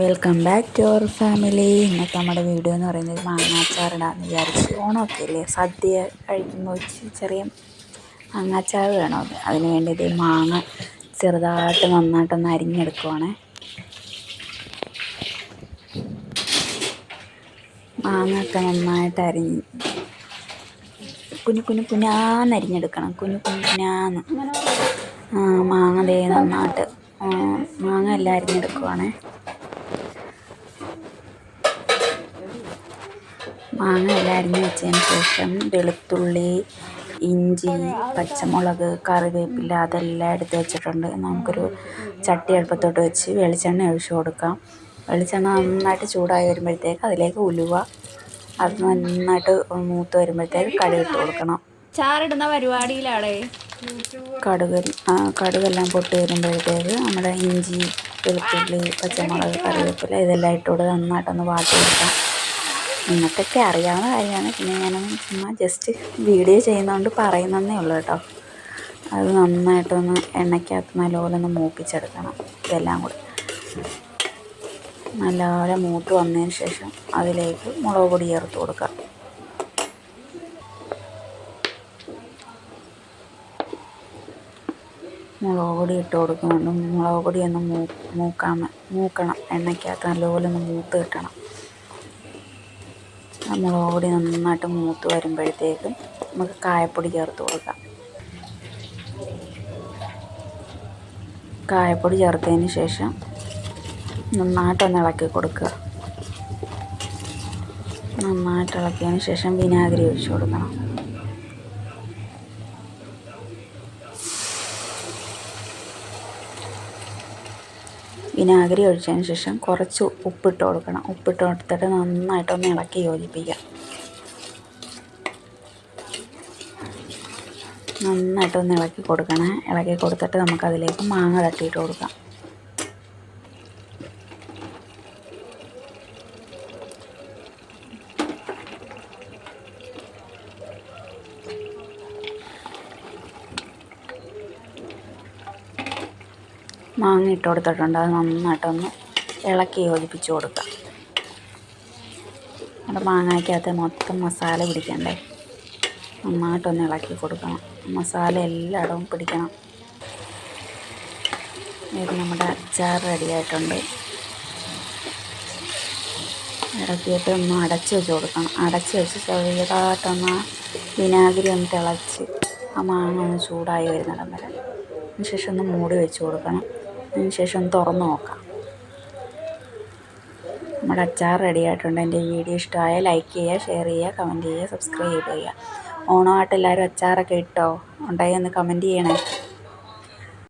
Welcome back to our family ഇന്നത്തെ നമ്മുടെ video എന്ന് പറയുന്നത് മാങ്ങാച്ചാറിടാന്ന് വിചാരിച്ചു ഓണമൊക്കെ അല്ലേ? സദ്യ കഴിക്കുമ്പോൾ ചെറിയ മാങ്ങാച്ചാർ വേണം അതിന് വേണ്ടി ഇത് മാങ്ങ ചെറുതായിട്ട് നന്നായിട്ടൊന്ന് അരിഞ്ഞെടുക്കുവാണേ. മാങ്ങ ഒക്കെ നന്നായിട്ട് അരിഞ്ഞ് കുഞ്ഞു കുഞ്ഞു കുഞ്ഞാന്ന് അരിഞ്ഞെടുക്കണം. കുഞ്ഞു കുഞ്ഞു കുഞ്ഞാന്ന്. മാങ്ങ ദേ നന്നായിട്ട് മാങ്ങ എല്ലാം അരിഞ്ഞെടുക്കുവാണേ. മാങ്ങ എല്ലാം അരിഞ്ഞ് വെച്ചതിന് ശേഷം വെളുത്തുള്ളി ഇഞ്ചി പച്ചമുളക് കറിവേപ്പില അതെല്ലാം എടുത്ത് വെച്ചിട്ടുണ്ട്. നമുക്കൊരു ചട്ടി അടുപ്പത്തോട്ട് വെച്ച് വെളിച്ചെണ്ണ ഒഴിച്ച് കൊടുക്കാം. വെളിച്ചെണ്ണ നന്നായിട്ട് ചൂടായി വരുമ്പോഴത്തേക്ക് അതിലേക്ക് ഉലുവ അത് നന്നായിട്ട് മൂത്ത് വരുമ്പോഴത്തേക്ക് കടുക് ഇട്ട് കൊടുക്കണം. ചാറിടുന്ന പരിപാടിയിലാണേ. കടുക് കടുകെല്ലാം പൊട്ടി വരുമ്പോഴത്തേക്ക് നമ്മുടെ ഇഞ്ചി വെളുത്തുള്ളി പച്ചമുളക് കറിവേപ്പില ഇതെല്ലാം ഇട്ടുകൊണ്ട് നന്നായിട്ടൊന്ന് വാട്ടി കൊടുക്കാം. നിങ്ങൾക്കൊക്കെ അറിയാവുന്ന കാര്യമാണ്. പിന്നെ ഞാൻ ചുമ്മാ ജസ്റ്റ് വീഡിയോ ചെയ്യുന്നതുകൊണ്ട് പറയുന്നതേ ഉള്ളൂ കേട്ടോ. അത് നന്നായിട്ടൊന്ന് എണ്ണയ്ക്കകത്ത് നല്ലപോലെ ഒന്ന് മൂപ്പിച്ചെടുക്കണം ഇതെല്ലാം കൂടി. നല്ലപോലെ മൂത്ത് വന്നതിന് ശേഷം അതിലേക്ക് മുളക് പൊടി ചേർത്ത് കൊടുക്കുക. മുളക് പൊടി ഇട്ട് കൊടുക്കുന്നുണ്ട്. മുളക് പൊടി ഒന്ന് മൂക്കാൻ മൂക്കണം. എണ്ണയ്ക്കകത്ത് നല്ലപോലെ ഒന്ന് മൂത്ത് കിട്ടണം. മുളക് പൊടി നന്നായിട്ട് മൂത്ത് വരുമ്പോഴത്തേക്കും നമുക്ക് കായപ്പൊടി ചേർത്ത് കൊടുക്കാം. കായപ്പൊടി ചേർത്തതിന് ശേഷം നന്നായിട്ടൊന്ന് ഇളക്കി കൊടുക്കുക. നന്നായിട്ട് ഇളക്കിയതിന് ശേഷം വിനാഗിരി ഒഴിച്ചു കൊടുക്കണം. വിനാഗിരി ഒഴിച്ചതിന് ശേഷം കുറച്ച് ഉപ്പിട്ട് കൊടുക്കണം. ഉപ്പിട്ട് കൊടുത്തിട്ട് നന്നായിട്ടൊന്ന് ഇളക്കി യോജിപ്പിക്കാം നന്നായിട്ടൊന്ന് ഇളക്കി കൊടുക്കണേ. ഇളക്കി കൊടുത്തിട്ട് നമുക്കതിലേക്ക് മാങ്ങ തട്ടിയിട്ട് കൊടുക്കാം. മാങ്ങ ഇട്ട് കൊടുത്തിട്ടുണ്ട്. അത് നന്നായിട്ടൊന്ന് ഇളക്കി യോജിപ്പിച്ച് കൊടുക്കാം. നമ്മുടെ മാങ്ങയ്ക്കകത്ത് മൊത്തം മസാല പിടിക്കണ്ടേ? നന്നായിട്ടൊന്ന് ഇളക്കി കൊടുക്കണം. മസാല എല്ലായിടവും പിടിക്കണം. ഇത് നമ്മുടെ അച്ചാർ റെഡിയായിട്ടുണ്ട് ഇളക്കിയിട്ട് ഒന്ന് അടച്ച് വെച്ച് കൊടുക്കണം. അടച്ച് വെച്ച് ചെറിയതായിട്ടൊന്ന് വിനാഗിരി ഒന്ന് തിളച്ച് ആ മാങ്ങ ഒന്ന് ചൂടായി വരുന്നിടം വരെ. അതിന് ശേഷം ഒന്ന് മൂടി വെച്ച് കൊടുക്കണം. അതിന് ശേഷം തുറന്ന് നോക്കാം. നമ്മുടെ അച്ചാർ റെഡി ആയിട്ടുണ്ട്. എന്റെ വീഡിയോ ഇഷ്ടമായ ലൈക്ക് ചെയ്യുക ഷെയർ ചെയ്യുക കമന്റ് ചെയ്യുക സബ്സ്ക്രൈബ് ചെയ്യുക. ഓണമായിട്ട് എല്ലാവരും അച്ചാറൊക്കെ ഇട്ടോ? ഉണ്ടായി ഒന്ന് കമന്റ് ചെയ്യണേ.